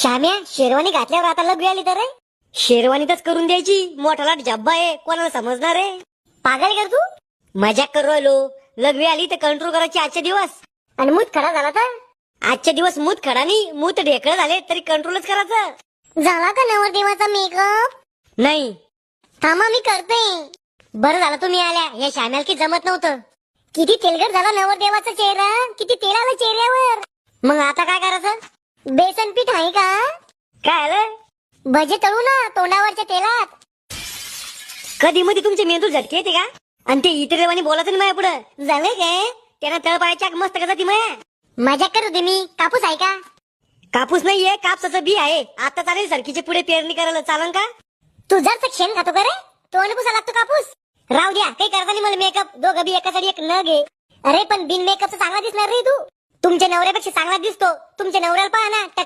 श्याम्या शेरवानी घातल्यावर आता लग आली तर रे. शेरवानीतच करून द्यायची. मोठाला जब्बा आहे. कोणाला समजणार आहे पागल कर तू? मजाक करू राहिलो. लघवी आली तर कंट्रोल करायची आजचे दिवस. आणि मूत खडा झाला तर? आजचे दिवस मूत खडा नाही. मूत ढेकळ झाले तरी कंट्रोलच करायचं. झाला का नवर देवाचा मेकअप नाही. थांबा मी करते. बरं झालं तुम्ही आल्या या श्याम्याला की जमत नव्हतं. किती तेलगट झाला नवरदेवाचा चेहरा. किती तेल आलं चेहऱ्यावर. मग आता काय करायचं? बेसन पीठ आहे का? काय आलं? भजे तळू ना तोंडावरच्या तेलात. कधी मध्ये तुमचे मेंदू झटके येते का? आणि ते इतर देवानी बोलायचं नाही पुढं झालंय काय त्यांना तळपायाच्या मस्त कसा ती माया. मजा करू दे मी. कापूस आहे का? कापूस नाहीये कापसाचं बी आहे. आता चालेल सरकीच्या पुढे पेरणी करायला. चालन का? तू जर शेण खातो का रे? तोंड पुसा लागतो कापूस. राहू द्या. काही करता नाही मला मेकअप दोघं बी एकासाठी एक न घे अरे पण बिन मेकअपचा चांगला दिसणार रे तू. तुमच्या नवऱ्यापेक्षा चांगला दिसतो. तुमच्या नवऱ्याला पहा ना टक्कर